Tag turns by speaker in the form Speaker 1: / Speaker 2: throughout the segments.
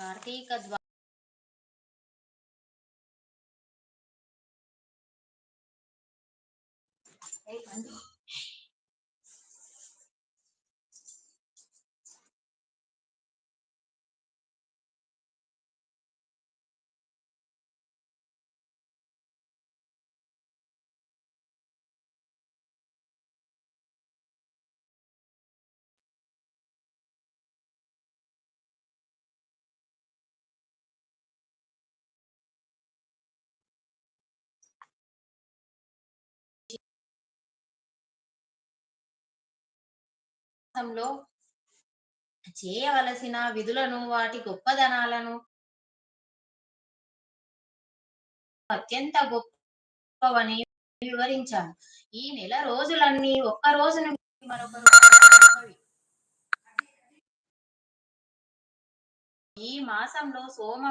Speaker 1: కార్తీక ద్వా మాసంలో చేయవలసిన విధులను వాటి గొప్పదనాలను అత్యంత గొప్పవని వివరించాను ఈ నెల రోజులన్నీ ఒక్క రోజు మరొక ఈ మాసంలో సోమ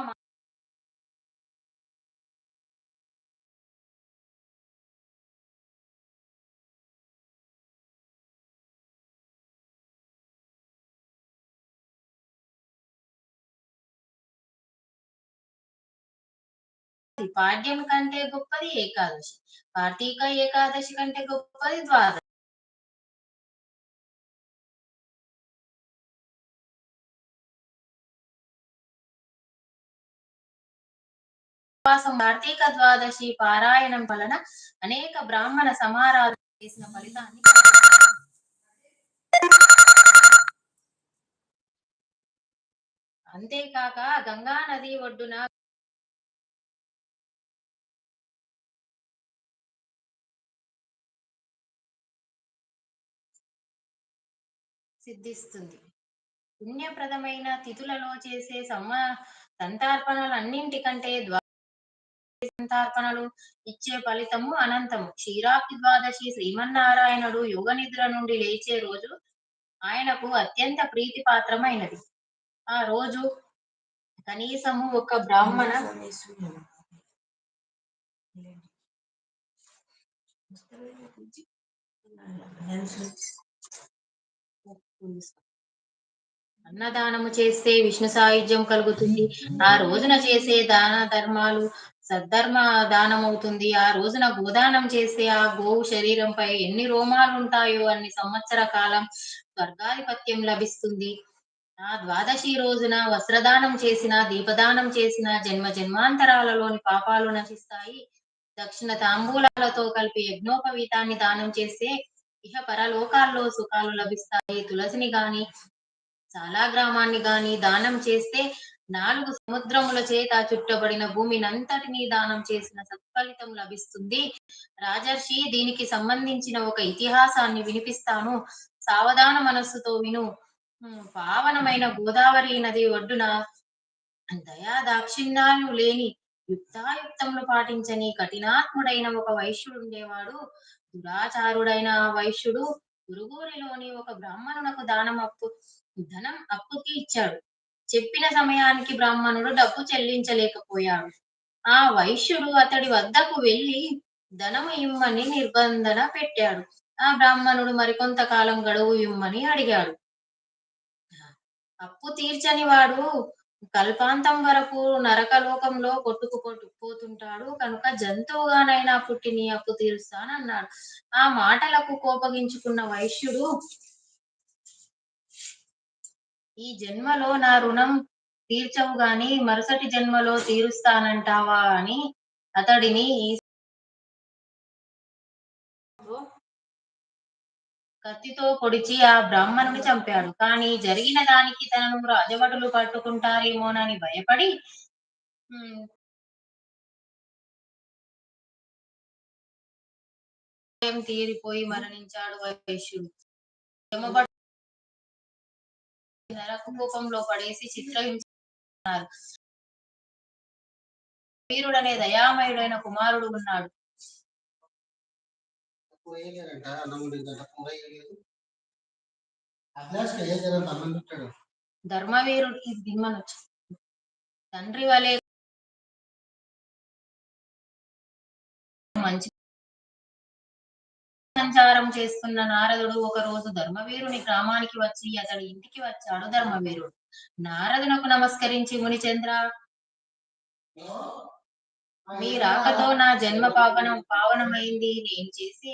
Speaker 1: పాడ్యం కంటే గొప్పది ఏకాదశి. కార్తీక ఏకాదశి కంటే గొప్పది ద్వాదశి. ఉపవాసం కార్తీక ద్వాదశి పారాయణం వలన అనేక బ్రాహ్మణ సమారాధన చేసిన ఫలితాన్ని అంతేకాక గంగా నది ఒడ్డున సిద్ధిస్తుంది. పుణ్యప్రదమైన తిథులలో చేసే సమ సంతార్పణలన్నింటికంటే సంతార్పణలు ఇచ్చే ఫలితము అనంతము. క్షీరాబ్ది ద్వాదశి శ్రీమన్నారాయణుడు యోగ నిద్ర నుండి లేచే రోజు ఆయనకు అత్యంత ప్రీతిపాత్రమైనది. ఆ రోజు కనీసము ఒక బ్రాహ్మణ అన్నదానము చేస్తే విష్ణు సాయుధ్యం కలుగుతుంది. ఆ రోజున చేసే దాన ధర్మాలు సద్ధర్మ దానం అవుతుంది ఆ రోజున గోదానం చేస్తే ఆ గోవు శరీరంపై ఎన్ని రోమాలు ఉంటాయో అన్ని సంవత్సర కాలం స్వర్గాధిపత్యం లభిస్తుంది. ఆ ద్వాదశి రోజున వస్త్రదానం చేసిన దీపదానం చేసిన జన్మ జన్మాంతరాలలోని పాపాలు నశిస్తాయి. దక్షిణ తాంబూలాలతో కలిపి యజ్ఞోపవీతాన్ని దానం చేస్తే ఇహ పరలోకాల్లో సుఖాలు లభిస్తాయి. తులసిని గాని చాలా గ్రామాన్ని గాని దానం చేస్తే నాలుగు సముద్రముల చేత చుట్టబడిన భూమిని అంతటినీ దానం చేసిన సత్ఫలితం లభిస్తుంది. రాజర్షి దీనికి సంబంధించిన ఒక ఇతిహాసాన్ని వినిపిస్తాను. సావధాన మనస్సుతో విను. పావనమైన గోదావరి నది ఒడ్డున దయా దాక్షిణ్యాలు లేని యుక్తాయుక్తములు పాటించని కఠినాత్ముడైన ఒక వైశ్యుడు ఉండేవాడు. దురాచారుడైన వైశ్యుడు గురుగురిలోని ఒక బ్రాహ్మణునకు దానం అప్పు ధనం అప్పుకి ఇచ్చాడు. చెప్పిన సమయానికి బ్రాహ్మణుడు డబ్బు చెల్లించలేకపోయాడు. ఆ వైశ్యుడు అతడి వద్దకు వెళ్ళి ధనము ఇమ్మని నిర్బంధన పెట్టాడు. ఆ బ్రాహ్మణుడు మరికొంతకాలం గడువు ఇమ్మని అడిగాడు. అప్పు తీర్చని వాడు కల్పాంతం వరకు నరకలోకంలో కొట్టుకు పోతుంటాడు. కనుక జంతువుగానైనా పుట్టి నీ అప్పు తీరుస్తానన్నాడు. ఆ మాటలకు కోపగించుకున్న వైశ్యుడు ఈ జన్మలో నా రుణం తీర్చవు గాని మరుసటి జన్మలో తీరుస్తానంటావా అని అతడిని ఈ కత్తితో పొడిచి ఆ బ్రాహ్మణుని చంపాడు. కానీ జరిగిన దానికి తనను రాజభటులు పట్టుకుంటారేమోనని భయపడి తీరిపోయి మరణించాడు వైశ్యుడు. నరకూపంలో పడేసి చిత్రహించారు వీరుడనే దయామయుడైన కుమారుడు ఉన్నాడు.
Speaker 2: పోయలేరంట అన్నం ఉడికిందంట కూర వేయలేదు అభ్యాస్ వేయలేరంట అన్నం పెట్టాడు
Speaker 1: ధర్మవీరుడికి దిమ్మనొచ్చు తండ్రి వలె మంచి సంచారం చేస్తున్న నారదుడు ఒక రోజు ధర్మవీరుని గ్రామానికి వచ్చి అతడి ఇంటికి వచ్చాడు ధర్మవీరుడు నారదునకు నమస్కరించి మునిచంద్ర మీ రాకతో నా జన్మ పావనం పావనమైంది నేను చేసి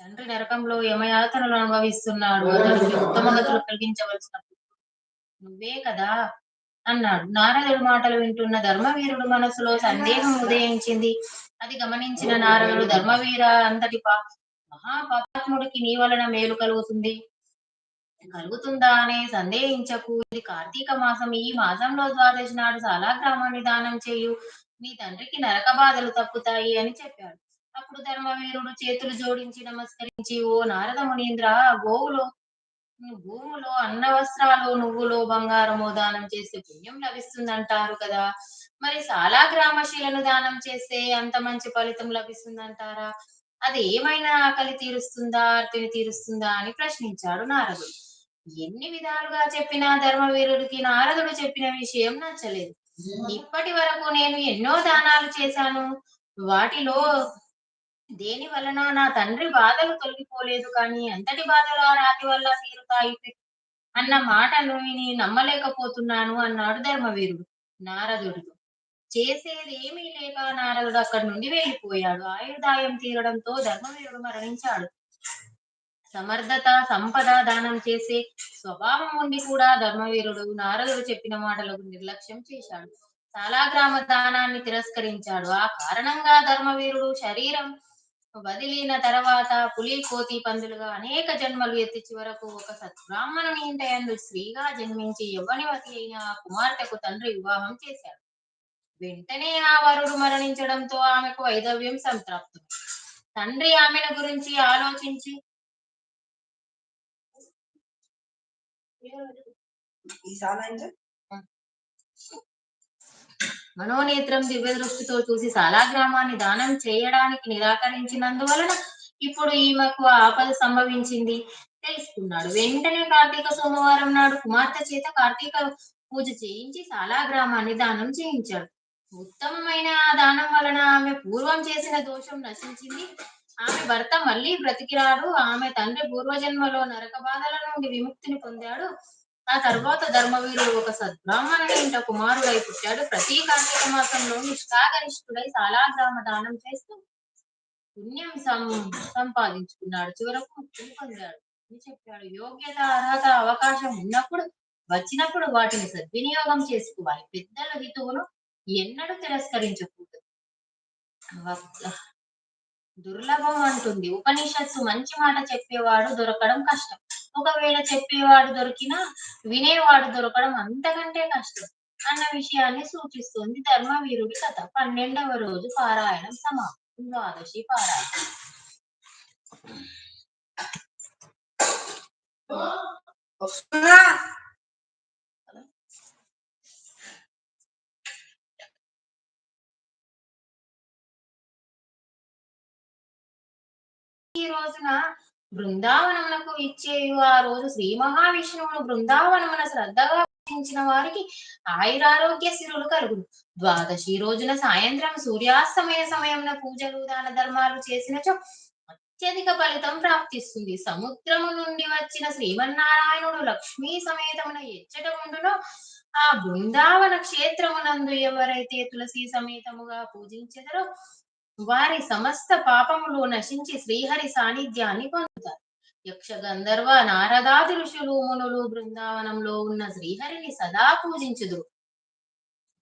Speaker 1: తండ్రి నరకంలో యమయాతనలు అనుభవిస్తున్నాడు. అతడికి ఉత్తమ గతులు కలిగించవలసిన నువ్వే కదా అన్నాడు. నారదుడు మాటలు వింటున్న ధర్మవీరుడు మనసులో సందేహం ఉదయించింది. అది గమనించిన నారదుడు ధర్మవీర అంతటి పా మహాపాత్ముడికి నీ వలన మేలు కలుగుతుంది. కలుగుతుందా అనే సందేహించకు. ఇది కార్తీక మాసం. ఈ మాసంలో ద్వాదశి నాడు చాలా గ్రామాన్ని దానం చేయు. నీ తండ్రికి నరక బాధలు తప్పుతాయి అని చెప్పాడు. అప్పుడు ధర్మవీరుడు చేతులు జోడించి నమస్కరించి ఓ నారద మునీంద్ర గోవులో భూములో అన్న వస్త్రాలు నువ్వులో బంగారము దానం చేస్తే పుణ్యం లభిస్తుందంటారు కదా. మరి చాలా గ్రామశీలను దానం చేస్తే అంత మంచి ఫలితం లభిస్తుందంటారా? అది ఏమైనా ఆకలి తీరుస్తుందా ఆర్తిని తీరుస్తుందా అని ప్రశ్నించాడు నారదుడు. ఎన్ని విధాలుగా చెప్పినా ధర్మవీరుడికి నారదుడు చెప్పిన విషయం నచ్చలేదు. ఇప్పటి వరకు నేను ఎన్నో దానాలు చేశాను. వాటిలో దేని వలన నా తండ్రి బాధలు తొలగిపోలేదు కానీ అంతటి బాధలు ఆ రాతి వల్ల తీరుతాయి? అన్న మాటను విని నమ్మలేకపోతున్నాను అన్నాడు ధర్మవీరుడు. నారదుడు. చేసేది ఏమీ లేక నారదుడు అక్కడి నుండి వెళ్ళిపోయాడు. ఆయుర్దాయం తీరడంతో ధర్మవీరుడు మరణించాడు. సమర్థత సంపద దానం చేసే స్వభావం ఉండి కూడా ధర్మవీరుడు నారదుడు చెప్పిన మాటలకు నిర్లక్ష్యం చేశాడు. చాలా గ్రామ దానాన్ని తిరస్కరించాడు. ఆ కారణంగా ధర్మవీరుడు శరీరం వదిలిన తర్వాత పులి కోతి పందులుగా అనేక జన్మలు ఎత్తి చివరకు ఒక సద్బ్రాహ్మణుని ఇంటయందు స్త్రీగా జన్మించి యవ్వనివతి అయిన ఆ కుమార్తెకు తండ్రి వివాహం చేశాడు. వెంటనే ఆ వరుడు మరణించడంతో ఆమెకు వైదవ్యం సంతృప్తం తండ్రి ఆమెను గురించి ఆలోచించి
Speaker 3: ఈ సాలా
Speaker 1: మనోనేత్రం దివ్య దృష్టితో చూసి సాలా గ్రామాన్ని దానం చేయడానికి నిరాకరించినందువలన ఇప్పుడు ఈమెకు ఆపద సంభవించింది తెలుసుకున్నాడు. వెంటనే కార్తీక సోమవారం నాడు కుమార్తె చేత కార్తీక పూజ చేయించి సాలా గ్రామాన్ని దానం చేయించాడు. ఉత్తమమైన ఆ దానం వలన ఆమె పూర్వం చేసిన దోషం నశించింది. ఆమె భర్త మళ్ళీ బ్రతికిరాడు. ఆమె తండ్రి పూర్వజన్మలో నరక బాధల నుండి విముక్తిని పొందాడు. ఆ తర్వాత ధర్మవీరుడు ఒక సద్బ్రాహ్మణుని ఇంట కుమారుడై పుట్టాడు. ప్రతి కార్తీక మాసంలో నిష్ఠాగరిష్ఠుడై చాలా గ్రామ దానం చేస్తూ పుణ్యం సం సంపాదించుకున్నాడు. చివరకు ముక్తిని పొందాడు. అని చెప్పాడు. యోగ్యత అర్హత అవకాశం ఉన్నప్పుడు వచ్చినప్పుడు వాటిని సద్వినియోగం చేసుకోవాలి. పెద్దల హితువును ఎన్నడూ తిరస్కరించకూడదు. దుర్లభం అంటుంది. ఉపనిషత్తు మంచి మాట చెప్పేవాడు దొరకడం కష్టం. ఒకవేళ చెప్పేవాడు దొరికినా వినేవాడు దొరకడం అంతకంటే కష్టం అన్న విషయాన్ని సూచిస్తుంది ధర్మవీరుడి కథ. పన్నెండవ రోజు పారాయణం సమాప్తం. ద్వాదశి పారాయణం.
Speaker 3: Oh,
Speaker 1: ఈ రోజున బృందావనమునకు ఇచ్చేయు ఆ రోజు శ్రీ మహావిష్ణువును బృందావనమున శ్రద్ధగా పూజించిన వారికి ఆయురారోగ్య శిరులు కలుగును. ద్వాదశి రోజున సాయంత్రం సూర్యాస్తమయ సమయంలో పూజలు దాన ధర్మాలు చేసినచో అత్యధిక ఫలితం ప్రాప్తిస్తుంది. సముద్రము నుండి వచ్చిన శ్రీమన్నారాయణుడు లక్ష్మీ సమేతమున ఎచ్చట ఉండునో. ఆ బృందావన క్షేత్రమునందు ఎవరైతే తులసి సమేతముగా పూజించెదరో వారి సమస్త పాపములు నశించి శ్రీహరి సాన్నిధ్యాన్ని పొందుతారు. యక్ష గంధర్వ నారదాది ఋషులు మునులు బృందావనంలో ఉన్న శ్రీహరిని సదా పూజించుదురు.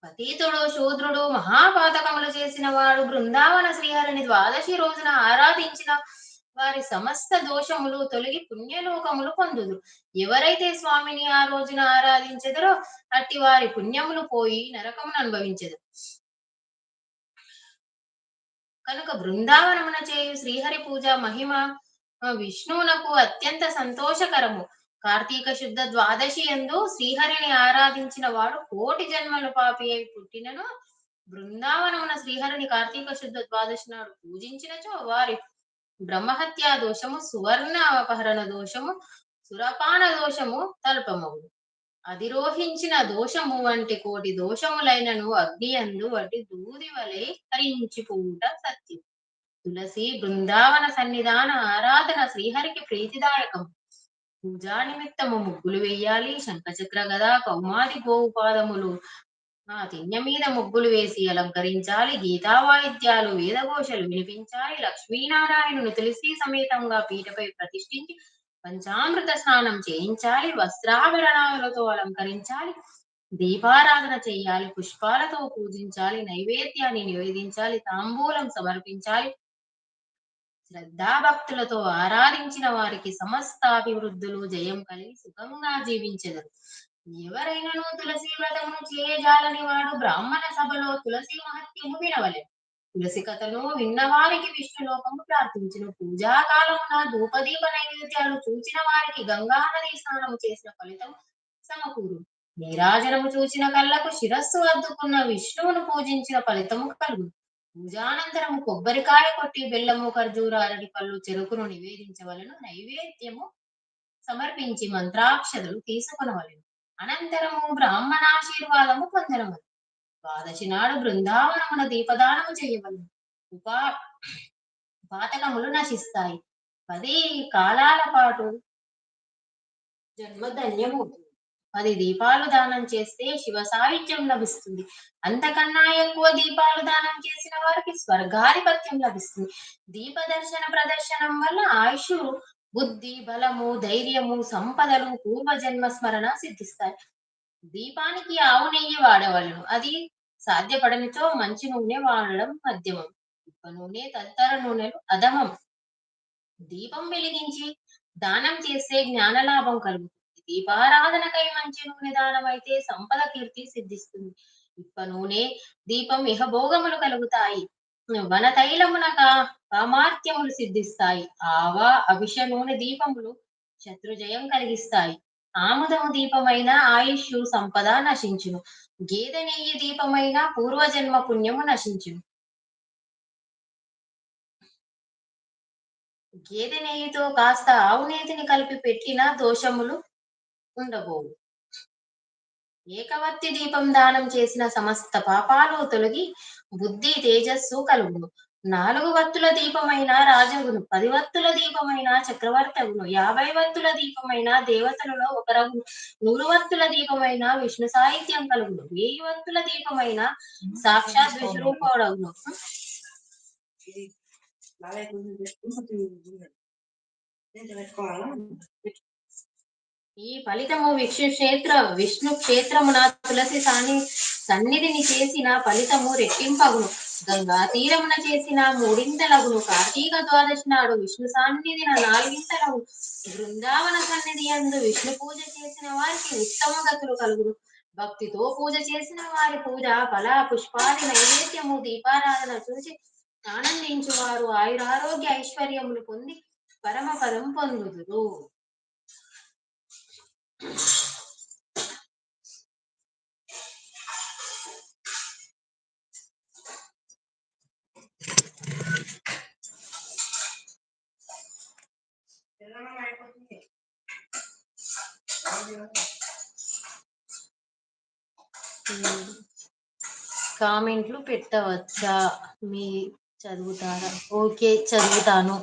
Speaker 1: పతీతుడు శూద్రుడు మహాపాతకములు చేసిన వాడు బృందావన శ్రీహరిని ద్వాదశి రోజున ఆరాధించిన వారి సమస్త దోషములు తొలగి పుణ్యలోకములు పొందుదురు. ఎవరైతే స్వామిని ఆ రోజున ఆరాధించెదరో అట్టి వారి పుణ్యములు పోయి నరకమును అనుభవించెదరు. కనుక బృందావనమున చేయు శ్రీహరి పూజ మహిమ విష్ణువునకు అత్యంత సంతోషకరము. కార్తీక శుద్ధ ద్వాదశి ఎందు శ్రీహరిని ఆరాధించిన వాడు కోటి జన్మలు పాపి అయి పుట్టినను బృందావనమున శ్రీహరిని కార్తీక శుద్ధ ద్వాదశి నాడు పూజించినచో వారి బ్రహ్మహత్యా దోషము సువర్ణ అపహరణ దోషము సురపాన దోషము తల్పమగుడు అధిరోహించిన దోషము వంటి కోటి దోషములైనను అగ్ని అందు వంటి దూది వలె హరించిపోవుట తులసి బృందావన సన్నిధాన ఆరాధన శ్రీహరికి ప్రీతిదాయకం. పూజా నిమిత్తము ముగ్గులు వేయాలి. శంఖచక్ర గదా కౌమాది గోవు పాదములు ఆ తిన్య మీద ముగ్గులు వేసి అలంకరించాలి. గీతా వాయిద్యాలు వేదఘోషలు వినిపించాలి. లక్ష్మీనారాయణుని తులసి సమేతంగా పీటపై ప్రతిష్ఠించి పంచామృత స్నానం చేయించాలి. వస్త్రాభరణాలతో అలంకరించాలి. దీపారాధన చేయాలి. పుష్పాలతో పూజించాలి. నైవేద్యాన్ని నివేదించాలి. తాంబూలం సమర్పించాలి. శ్రద్ధాభక్తులతో ఆరాధించిన వారికి సమస్త అభివృద్ధులు జయం కలిగి సుఖంగా జీవించెదరు. ఎవరైనాను తులసి వ్రతమును చేయజాలని వాడు బ్రాహ్మణ సభలో తులసి మహత్యము వినవలె తులసి కథను విన్నవారికి విష్ణులోకము ప్రార్థించిన. పూజాకాలమున ధూపదీప నైవేద్యాలు చూచిన వారికి గంగా నది స్నానము చేసిన ఫలితం సమకూరు. నీరాజనము చూచిన కళ్ళకు శిరస్సు అద్దుకున్న విష్ణువును పూజించిన ఫలితము కలుగు. పూజానంతరము కొబ్బరికాయ కొట్టి బెల్లము ఖర్జూర అరటి పళ్ళు చెరుకును నివేదించవలను నైవేద్యము సమర్పించి మంత్రాక్షతలు తీసుకొనవలెను. అనంతరము బ్రాహ్మణాశీర్వాదము పొందనవలను. ద్వాదశి నాడు బృందావనమున దీపదానము చేయవలెను. ఉపా పాతకములు నశిస్తాయి. పది కాలాల పాటు జన్మధన్యము పది దీపాలు దానం చేస్తే శివ సాహిత్యం లభిస్తుంది. అంతకన్నా ఎక్కువ దీపాలు దానం చేసిన వారికి స్వర్గాధిపత్యం లభిస్తుంది. దీప దర్శన ప్రదర్శనం వల్ల ఆయుష్ బుద్ధి బలము ధైర్యము సంపదలు పూర్వజన్మ స్మరణ సిద్ధిస్తాయి. దీపానికి ఆవు నెయ్యి వాడవలను అది సాధ్యపడనితో మంచి నూనె వాడడం మధ్యమం. ఇప్ప నూనె తదితర నూనెలు అధమం. దీపం వెలిగించి దానం చేస్తే జ్ఞాన లాభం కలుగుతుంది. దీపారాధనకై మంచి నూనె దానమైతే సంపద కీర్తి సిద్ధిస్తుంది. ఇప్ప నూనె దీపం ఇహభోగములు కలుగుతాయి. వన తైలమున కా- కామార్త్యములు సిద్ధిస్తాయి. ఆవ అభిష నూనె దీపములు శత్రుజయం కలిగిస్తాయి. ఆముదము దీపమైన ఆయుష్ సంపద నశించును. గేదె నెయ్యి దీపమైన పూర్వజన్మ పుణ్యము నశించును. గేదె నెయ్యితో కాస్త ఆవు నేతిని కలిపి పెట్టిన దోషములు ఉండబోవు. ఏకవర్తి దీపం దానం చేసిన సమస్త పాపాలు తొలగి బుద్ధి తేజస్సు కలుగును. నాలుగు వత్తుల దీపమైన రాజగును పది వత్తుల దీపమైన చక్రవర్తి అగును యాభై వత్తుల దీపమైన దేవతలలో ఒకరగును నూరు వత్తుల దీపమైన విష్ణు సాహిత్యం కలుగును వెయ్యి వత్తుల దీపమైన సాక్షాత్ విశ్వరూపుడగును
Speaker 3: పెట్టుకోవాలా?
Speaker 1: ఈ ఫలితము విష్ణు క్షేత్ర విష్ణు క్షేత్రమున తులసి సాని సన్నిధిని చేసిన ఫలితము రెట్టింపగును. గంగా తీరమున చేసిన మూడింతలగును. కార్తీక ద్వాదశి నాడు విష్ణు సాన్నిధిన నాలుగింతలగు. బృందావన సన్నిధి అందు విష్ణు పూజ చేసిన వారికి ఉత్తమ గతులు కలుగును. భక్తితో పూజ చేసిన వారి పూజ ఫల పుష్పాది నైవేద్యము దీపారాధన చూసి ఆనందించువారు. ఆయురారోగ్య ఐశ్వర్యములు పొంది పరమ పదం పొందుదురు. కామెంట్లు పెట్టవచ్చా? మీ చదువుతారా? ఓకే చదువుతాను.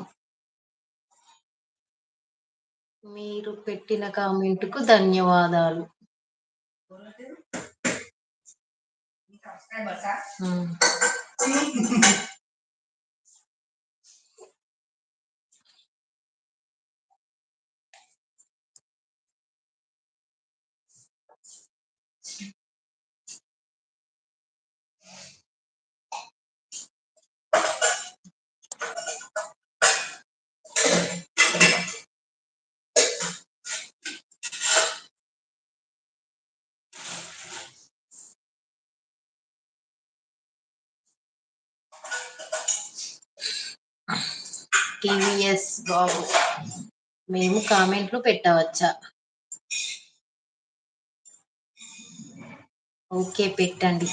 Speaker 1: మీరు పెట్టిన కామెంట్కు ధన్యవాదాలు.
Speaker 3: సబ్స్క్రైబర్సా
Speaker 1: టీవీఎస్ బాబు. మేము కామెంట్లు పెట్టవచ్చా? ఓకే పెట్టండి.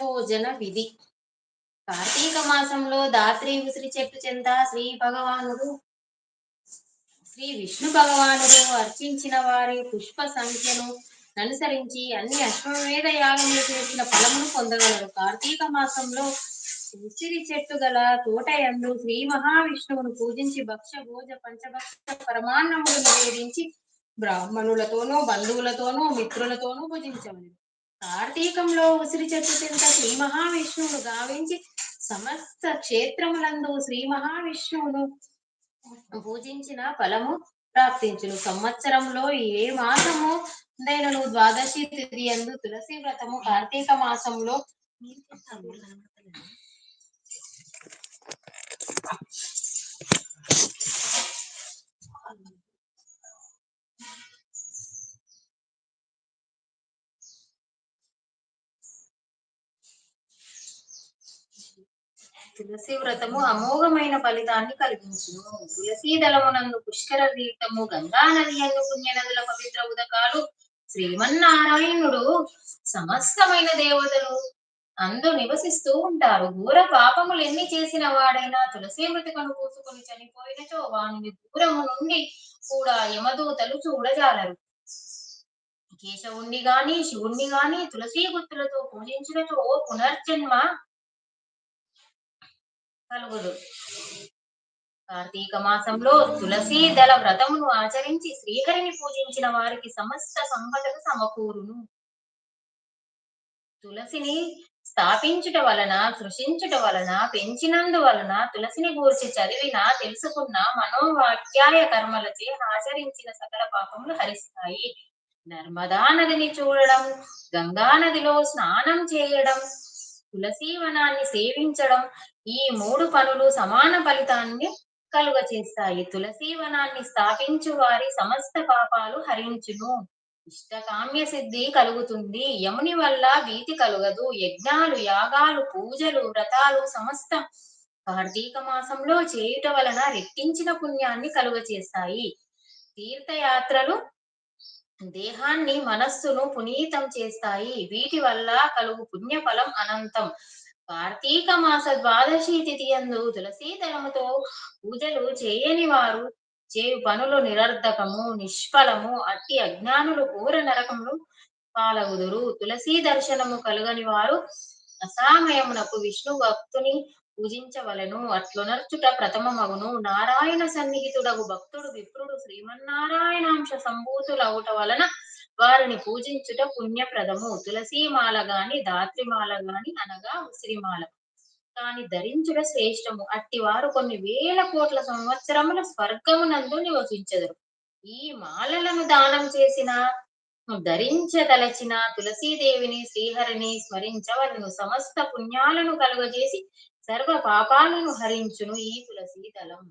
Speaker 1: వనభోజన విధి. కార్తీక మాసంలో దాత్రి ఉసిరి చెట్టు చెంత శ్రీ భగవానుడు శ్రీ విష్ణు భగవానుడు అర్చించిన వారి పుష్ప సంఖ్యను అనుసరించి అన్ని అశ్వమేధ యాగములు చేసిన ఫలమును పొందగలరు. కార్తీక మాసంలో ఉసిరి చెట్టు గల తోట యందు శ్రీ మహావిష్ణువును పూజించి భక్ష భోజ పంచభక్ష పరమాన్నములు నివేదించి బ్రాహ్మణులతోనూ బంధువులతోనూ మిత్రులతోనూ భుజించవలెను కార్తీకంలో ఉసిరి చెట్టు కింద శ్రీ మహావిష్ణువును గావించి సమస్త క్షేత్రములందు శ్రీ మహావిష్ణువును పూజించిన ఫలము ప్రాప్తించును. సంవత్సరంలో ఏ మాసము నేను ద్వాదశి తిథి యందు తులసి వ్రతము కార్తీక మాసంలో. తులసి వ్రతము అమోఘమైన ఫలితాన్ని కలిగించును. తులసీ దళమునందు పుష్కర తీర్థము గంగా నది ఎందు పుణ్య నదుల పవిత్ర ఉదకాలు శ్రీమన్నారాయణుడు సమస్తమైన దేవతలు అందు నివసిస్తూ ఉంటారు. ఘోర పాపములు ఎన్ని చేసిన వాడైనా తులసి మృతికను పూసుకుని చనిపోయినచో వాని దూరము నుండి కూడా యమదూతలు చూడజాలరు. కేశవుణ్ణి గాని శివుణ్ణి గాని తులసీ గుత్తులతో పూజించినచో పునర్జన్మ కలుగుదు. కార్తీక మాసంలో తులసి దళ వ్రతమును ఆచరించి శ్రీహరిని పూజించిన వారికి సమస్త సంపదలు సమకూరును. తులసిని స్థాపించుట వలన సృష్టించుట వలన పెంచినందు వలన తులసిని గూర్చి చదివిన తెలుసుకున్న మనోవాక్యాయ కర్మలచే ఆచరించిన సకల పాపములు హరిస్తాయి. నర్మదా నదిని చూడడం గంగా నదిలో స్నానం చేయడం తులసీవనాన్ని సేవించడం ఈ మూడు పనులు సమాన ఫలితాన్ని కలుగ చేస్తాయి తులసీవనాన్ని స్థాపించు వారి సమస్త పాపాలు హరించును. ఇష్టకామ్య సిద్ధి కలుగుతుంది. యముని వల్ల భీతి కలుగదు. యజ్ఞాలు యాగాలు పూజలు వ్రతాలు సమస్త కార్తీక మాసంలో చేయుట వలన రెట్టించిన పుణ్యాన్ని కలుగ చేస్తాయి తీర్థయాత్రలు దేహాన్ని మనస్సును పునీతం చేస్తాయి. వీటి వల్ల కలుగు పుణ్య ఫలం అనంతం. కార్తీక మాస ద్వాదశి తిథి యందు తులసీ పూజలు చేయని వారు చేయు పనులు నిరర్ధకము నిష్ఫలము అట్టి అజ్ఞానులు ఘోర నరకములు పాలగుదురు. తులసీ దర్శనము కలుగని వారు అసామయమునకు విష్ణు భక్తుని పూజించవలెను. అట్లునర్చుట ప్రథమమగును. నారాయణ సన్నిహితుడగు భక్తుడు విప్రుడు శ్రీమన్నారాయణాంశ సంభూతులవుట వలన వారిని పూజించుట పుణ్యప్రదము. తులసీమాల గాని దాత్రిమాల గాని అనగా ఉసిరిమాల. కాని ధరించుట శ్రేష్టము. అట్టి వారు కొన్ని వేల కోట్ల సంవత్సరముల స్వర్గమునందు నివసించెదరు. ఈ మాలలను దానం చేసిన ధరించదలచిన తులసీదేవిని శ్రీహరిని స్మరించవలను. సమస్త పుణ్యాలను కలుగజేసి సర్వ పాపాలను హరించును ఈ తులసీ దళం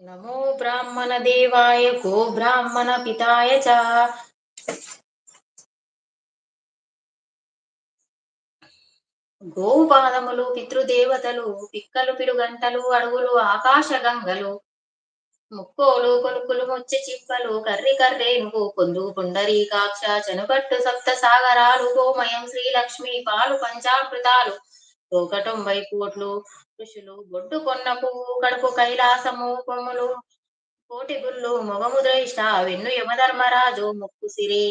Speaker 1: నమో బ్రాహ్మణ దేవాయ గో బ్రాహ్మణ పితాయ చ. పితృదేవతలు పిక్కలు పిడుగంటలు అడుగులు ఆకాశ గంగలు ముక్కోలు కొలుకులు ముచ్చి చిప్పలు కర్రి కర్రేనుగు పొందు పుండరీకాక్ష చనుగట్టు సప్త సాగరాలు గోమయం శ్రీలక్ష్మి పాలు పంచామృతాలు ఒక తొంభై కోట్లు ఋషులు బొడ్డు కొన్నపు కడుపు కైలాసము కొమ్ములు కోటి గుళ్ళు మొగముద్రయిష్ట వెన్ను యమధర్మరాజు ముక్కు సిరి.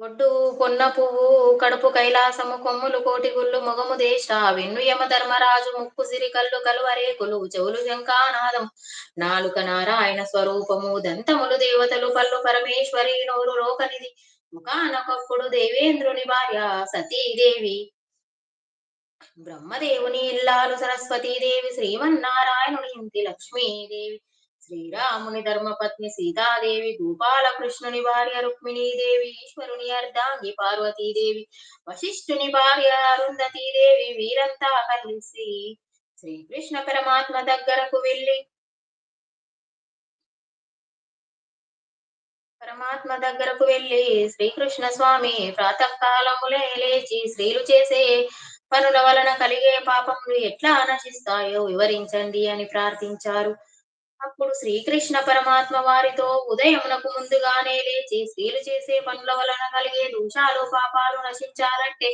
Speaker 1: బొడ్డు కొన్న పువ్వు కడుపు కైలాసము కొమ్ములు కోటి గుళ్ళు మొగము దేశ వెన్ను యమ ధర్మరాజు ముక్కు సిరి కళ్ళు కలువరేకులు చెవులు శంఖానాదం నాలుక నారాయణ స్వరూపము దంతములు దేవతలు పళ్ళు పరమేశ్వరి నోరు లోకనిధి. ముఖానొకప్పుడు దేవేంద్రుని భార్య సతీదేవి. బ్రహ్మదేవుని ఇల్లాలు సరస్వతీదేవి శ్రీమన్నారాయణుని ఇంటి లక్ష్మీదేవి. శ్రీరాముని ధర్మపత్ని సీతాదేవి గోపాలకృష్ణుని భార్య రుక్మిణీదేవి ఈశ్వరుని అర్ధాంగి పార్వతీదేవి వశిష్ఠుని భార్య అరుంధతీదేవి వీరంతా కలిసి శ్రీకృష్ణ పరమాత్మ దగ్గరకు వెళ్ళి పరమాత్మ దగ్గరకు వెళ్ళి శ్రీకృష్ణ స్వామి ప్రాతకాలములే లేచి స్త్రీలు చేసే పనుల వలన కలిగే పాపములు ఎట్లా నశిస్తాయో వివరించండి అని ప్రార్థించారు. అప్పుడు శ్రీకృష్ణ పరమాత్మ వారితో ఉదయమునకు ముందుగానే లేచి స్త్రీలు చేసే పనుల వలన కలిగే దోషాలు పాపాలు నశించాలంటే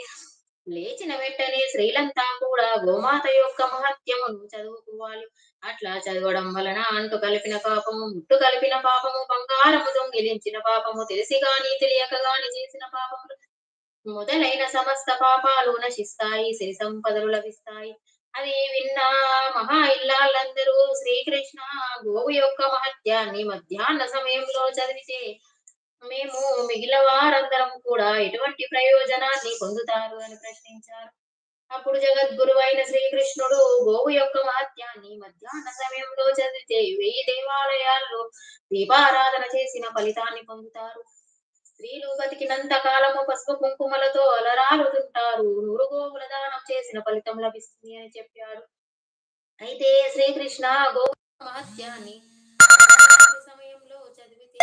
Speaker 1: లేచిన వెంటనే స్త్రీలంతా కూడా గోమాత యొక్క మహత్యమును చదువుకోవాలి. అట్లా చదవడం వలన అంటు కలిపిన పాపము ముట్టు కలిపిన పాపము బంగారము దొంగిలించిన పాపము తెలిసి గాని తెలియక గాని చేసిన పాపములు. మొదలైన సమస్త పాపాలు నశిస్తాయి సిరి సంపదలు లభిస్తాయి. అది విన్న మహా ఇల్లాలందరూ శ్రీకృష్ణ గోవు యొక్క మహత్యాన్ని మధ్యాహ్న సమయంలో చదివితే మేము మిగిలిన వారందరం కూడా ఎటువంటి ప్రయోజనాన్ని పొందుతారు అని ప్రశ్నించారు. అప్పుడు జగద్గురు అయిన శ్రీకృష్ణుడు గోవు యొక్క మహత్యాన్ని మధ్యాహ్న సమయంలో చదివితే వెయ్యి దేవాలయాల్లో దీపారాధన చేసిన ఫలితాన్ని పొందుతారు. స్త్రీలు బతికినంత కాలము పసుపు కుంకుమలతో అలరాలుతుంటారు నూరు గోవుల దానం చేసిన ఫలితం లభిస్తుంది అని చెప్పాడు. అయితే శ్రీకృష్ణ గోవు మహత్యాన్ని సమయంలో చదివితే